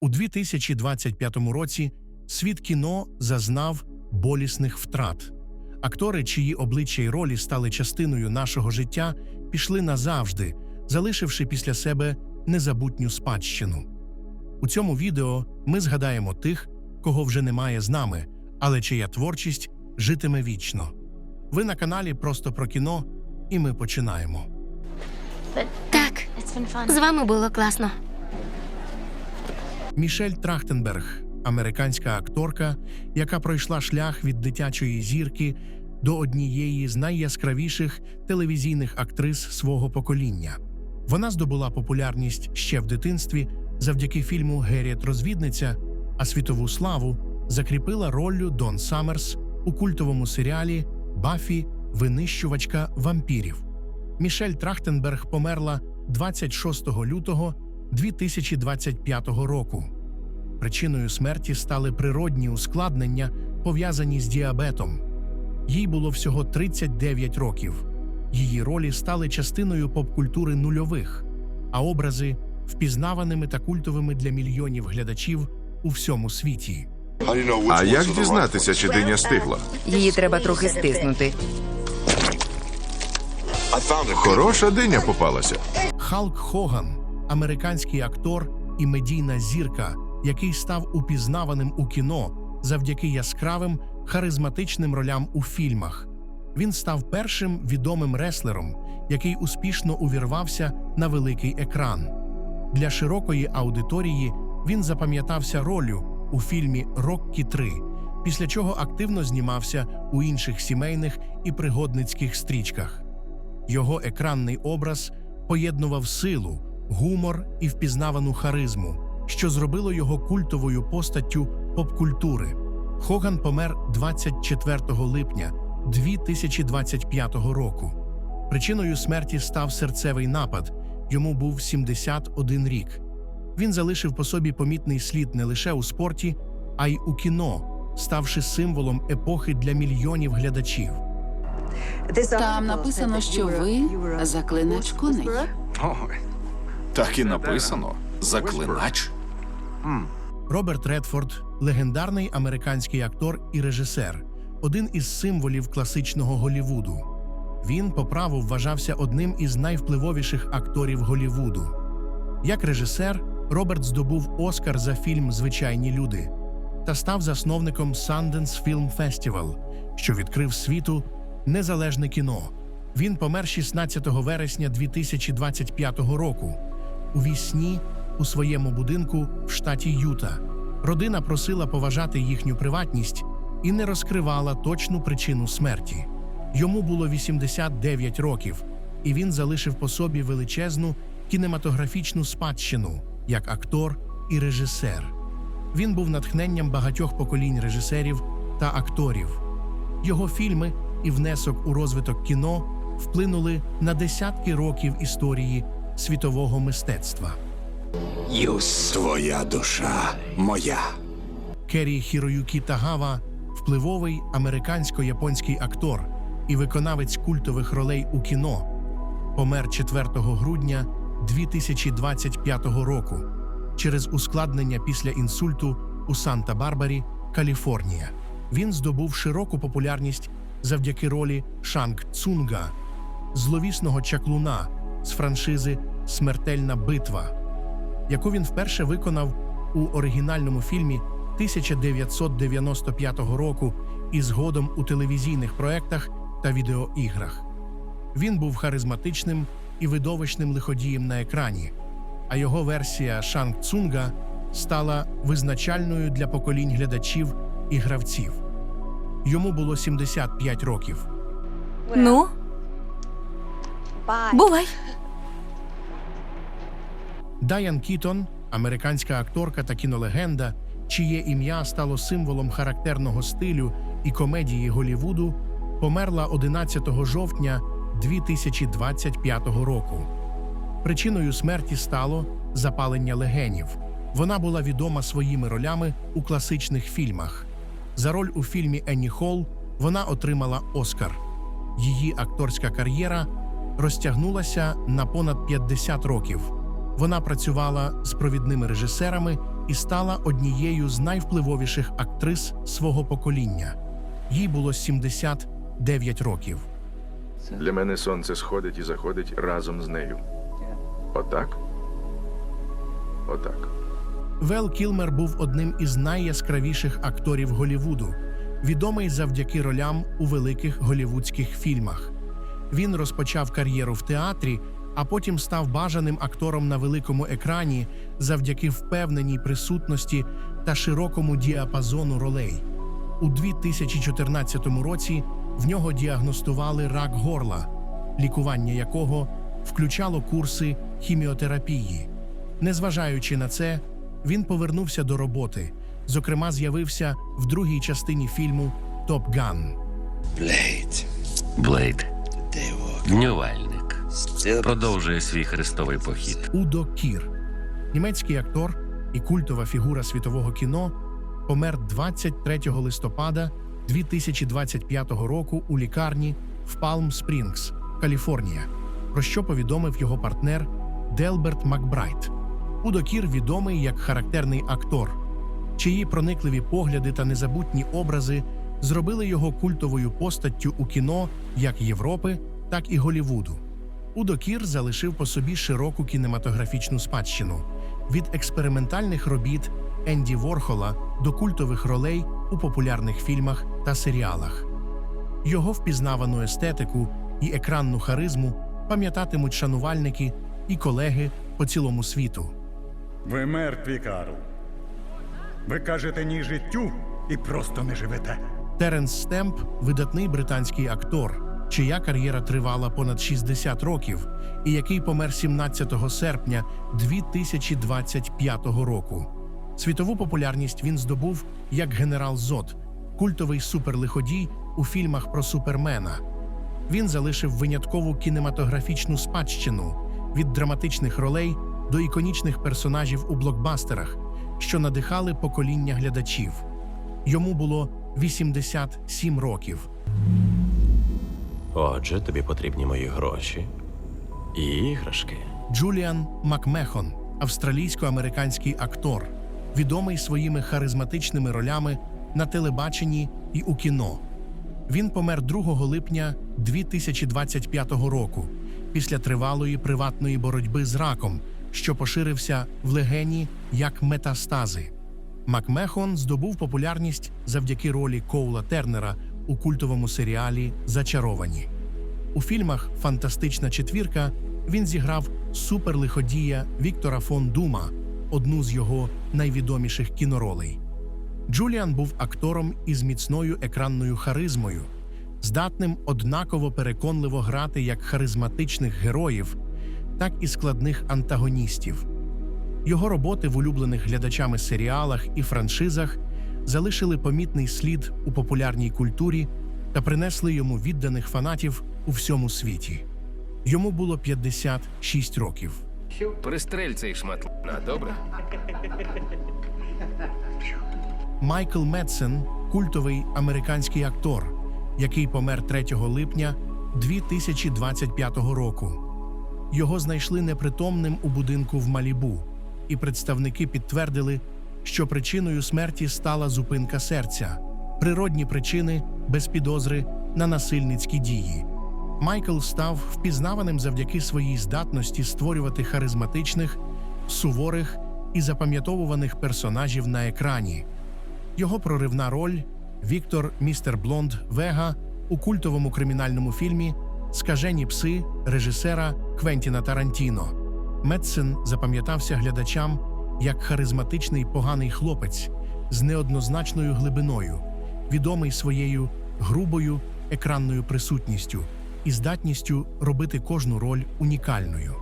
У 2025 році світ кіно зазнав болісних втрат. Актори, чиї обличчя й ролі стали частиною нашого життя, пішли назавжди, залишивши після себе незабутню спадщину. У цьому відео ми згадаємо тих, кого вже немає з нами, але чия творчість житиме вічно. Ви на каналі Просто про кіно, і ми починаємо. Так, з вами було класно. Мішель Трахтенберг, американська акторка, яка пройшла шлях від дитячої зірки до однієї з найяскравіших телевізійних актрис свого покоління. Вона здобула популярність ще в дитинстві завдяки фільму Герріет Розвідниця, а світову славу закріпила роллю Дон Саммерс у культовому серіалі Баффі Винищувачка вампірів. Мішель Трахтенберг померла 26 лютого 2025 року. Причиною смерті стали природні ускладнення, пов'язані з діабетом. Їй було всього 39 років. Її ролі стали частиною попкультури нульових, а образи впізнаваними та культовими для мільйонів глядачів у всьому світі. А як дізнатися, чи диня стигла? Її треба трохи стиснути. Хороша диня попалася. Халк Хоган, американський актор і медійна зірка, який став упізнаваним у кіно завдяки яскравим харизматичним ролям у фільмах. Він став першим відомим реслером, який успішно увірвався на великий екран. Для широкої аудиторії він запам'ятався роллю у фільмі Роккі 3, після чого активно знімався у інших сімейних і пригодницьких стрічках. Його екранний образ поєднував силу, гумор і впізнавану харизму, що зробило його культовою постаттю попкультури. Хоган помер 24 липня 2025 року. Причиною смерті став серцевий напад. Йому був 71 рік. Він залишив по собі помітний слід не лише у спорті, а й у кіно, ставши символом епохи для мільйонів глядачів. Там написано, що ви заклинач коней. Так і написано. Заклинач. Роберт Редфорд легендарний американський актор і режисер, один із символів класичного Голівуду. Він по праву вважався одним із найвпливовіших акторів Голівуду. Як режисер, Роберт здобув Оскар за фільм Звичайні люди та став засновником Sundance Film Festival, що відкрив світу незалежне кіно. Він помер 16 вересня 2025 року у вісні у своєму будинку в штаті Юта. Родина просила поважати їхню приватність і не розкривала точну причину смерті. Йому було 89 років, і він залишив по собі величезну кінематографічну спадщину як актор і режисер. Він був натхненням багатьох поколінь режисерів та акторів. Його фільми і внесок у розвиток кіно вплинули на десятки років історії світового мистецтва. Твоя душа моя. Керрі Хіроюкі Тагава впливовий американсько-японський актор і виконавець культових ролей у кіно, помер 4 грудня 2025 року через ускладнення після інсульту у Санта-Барбарі, Каліфорнія. Він здобув широку популярність завдяки ролі Шанг Цунга, зловісного чаклуна з франшизи Смертельна битва яку він вперше виконав у оригінальному фільмі 1995 року і згодом у телевізійних проектах та відеоіграх. Він був харизматичним і видовищним лиходієм на екрані, а його версія Шанг Цунга стала визначальною для поколінь глядачів і гравців. Йому було 75 років. Ну, бувай. Дайан Кітон, американська акторка та кінолегенда, чиє ім'я стало символом характерного стилю і комедії Голівуду, померла 11 жовтня 2025 року. Причиною смерті стало запалення легенів. Вона була відома своїми ролями у класичних фільмах. За роль у фільмі Енні Холл вона отримала Оскар. Її акторська кар'єра розтягнулася на понад 50 років. Вона працювала з провідними режисерами і стала однією з найвпливовіших актрис свого покоління. Їй було 79 років. Для мене сонце сходить і заходить разом з нею. Отак. Отак. Вел Кілмер був одним із найяскравіших акторів Голівуду, відомий завдяки ролям у великих голівудських фільмах. Він розпочав кар'єру в театрі, а потім став бажаним актором на великому екрані завдяки впевненій присутності та широкому діапазону ролей. У 2014 році в нього діагностували рак горла, лікування якого включало курси хіміотерапії. Незважаючи на це, він повернувся до роботи. Зокрема, з'явився в другій частині фільму Топ Ган. Блейд. Днювальник. Продовжує свій хрестовий похід. Удо Кір, німецький актор і культова фігура світового кіно, помер 23 листопада 2025 року у лікарні в Палм Спрінгс, Каліфорнія, про що повідомив його партнер Делберт Макбрайт. Удо Кір відомий як характерний актор, чиї проникливі погляди та незабутні образи зробили його культовою постаттю у кіно як Європи, так і Голівуду. Удо Кір залишив по собі широку кінематографічну спадщину від експериментальних робіт Енді Ворхола до культових ролей у популярних фільмах та серіалах. Його впізнавану естетику і екранну харизму пам'ятатимуть шанувальники і колеги по цілому світу. Ви мертві, Карл. Ви кажете ні життю і просто не живете. Теренс Стемп видатний британський актор, чия кар'єра тривала понад 60 років, і який помер 17 серпня 2025 року. Світову популярність він здобув як генерал Зод, культовий суперлиходій у фільмах про супермена. Він залишив виняткову кінематографічну спадщину від драматичних ролей до іконічних персонажів у блокбастерах, що надихали покоління глядачів. Йому було 87 років. Отже, тобі потрібні мої гроші і іграшки. Джуліан Макмехон, австралійсько-американський актор, відомий своїми харизматичними ролями на телебаченні і у кіно. Він помер 2 липня 2025 року після тривалої приватної боротьби з раком, що поширився в легені як метастази. Макмехон здобув популярність завдяки ролі Коула Тернера у культовому серіалі Зачаровані. У фільмах Фантастична четвірка він зіграв суперлиходія Віктора фон Дума, одну з його найвідоміших кіноролей. Джуліан був актором із міцною екранною харизмою, здатним однаково переконливо грати як харизматичних героїв, так і складних антагоністів. Його роботи в улюблених глядачами серіалах і франшизах залишили помітний слід у популярній культурі та принесли йому відданих фанатів у всьому світі. Йому було 56 років. Пристрель цей шмат добре. Майкл Медсен культовий американський актор, який помер 3 липня 2025 року. Його знайшли непритомним у будинку в Малібу, і представники підтвердили, що причиною смерті стала зупинка серця, природні причини без підозри на насильницькі дії. Майкл став впізнаваним завдяки своїй здатності створювати харизматичних, суворих і запам'ятовуваних персонажів на екрані. Його проривна роль Віктор Містер Блонд Вега у культовому кримінальному фільмі Скажені пси режисера Квентіна Тарантіно. Медсен запам'ятався глядачам як харизматичний поганий хлопець з неоднозначною глибиною, відомий своєю грубою екранною присутністю і здатністю робити кожну роль унікальною.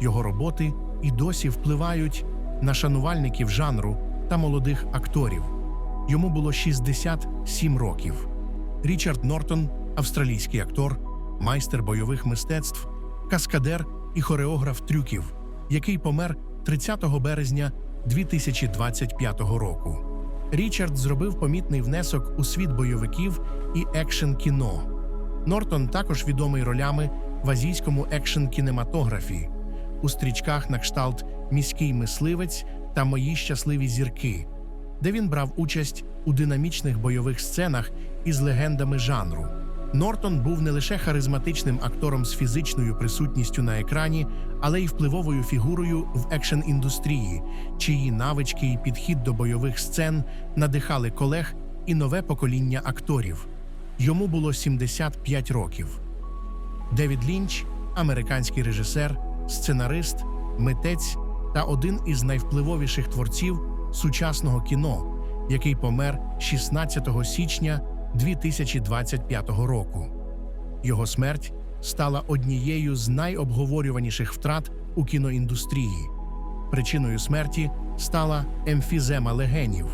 Його роботи і досі впливають на шанувальників жанру та молодих акторів. Йому було 67 років. Річард Нортон, австралійський актор, майстер бойових мистецтв, каскадер і хореограф трюків, який помер 30 березня 2025 року. Річард зробив помітний внесок у світ бойовиків і екшн кіно. Нортон також відомий ролями в азійському екшн кінематографі у стрічках на кшталт Міський мисливець та Мої щасливі зірки, де він брав участь у динамічних бойових сценах із легендами жанру. Нортон був не лише харизматичним актором з фізичною присутністю на екрані, але й впливовою фігурою в екшен індустрії, чиї навички і підхід до бойових сцен надихали колег і нове покоління акторів. Йому було 75 років. Девід Лінч, американський режисер, сценарист, митець та один із найвпливовіших творців сучасного кіно, який помер 16 січня 2025 року. Його смерть стала однією з найобговорюваніших втрат у кіноіндустрії. Причиною смерті стала емфізема легенів.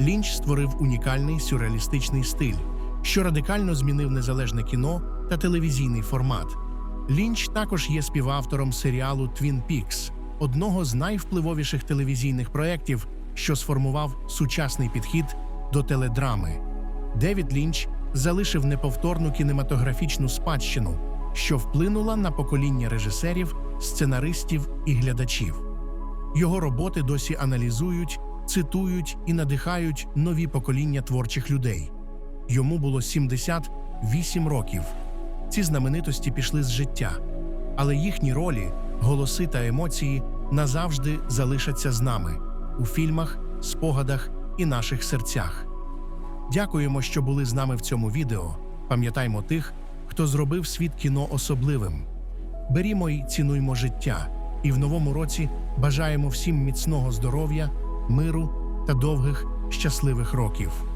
Лінч створив унікальний сюрреалістичний стиль, що радикально змінив незалежне кіно та телевізійний формат. Лінч також є співавтором серіалу Твін Пікс, одного з найвпливовіших телевізійних проєктів, що сформував сучасний підхід до теледрами. Девід Лінч залишив неповторну кінематографічну спадщину, що вплинула на покоління режисерів, сценаристів і глядачів. Його роботи досі аналізують, цитують і надихають нові покоління творчих людей. Йому було 78 років. Ці знаменитості пішли з життя, але їхні ролі, голоси та емоції назавжди залишаться з нами у фільмах, спогадах і наших серцях. Дякуємо, що були з нами в цьому відео. Пам'ятаймо тих, хто зробив світ кіно особливим. Берімо і цінуймо життя, і в новому році бажаємо всім міцного здоров'я, миру та довгих щасливих років.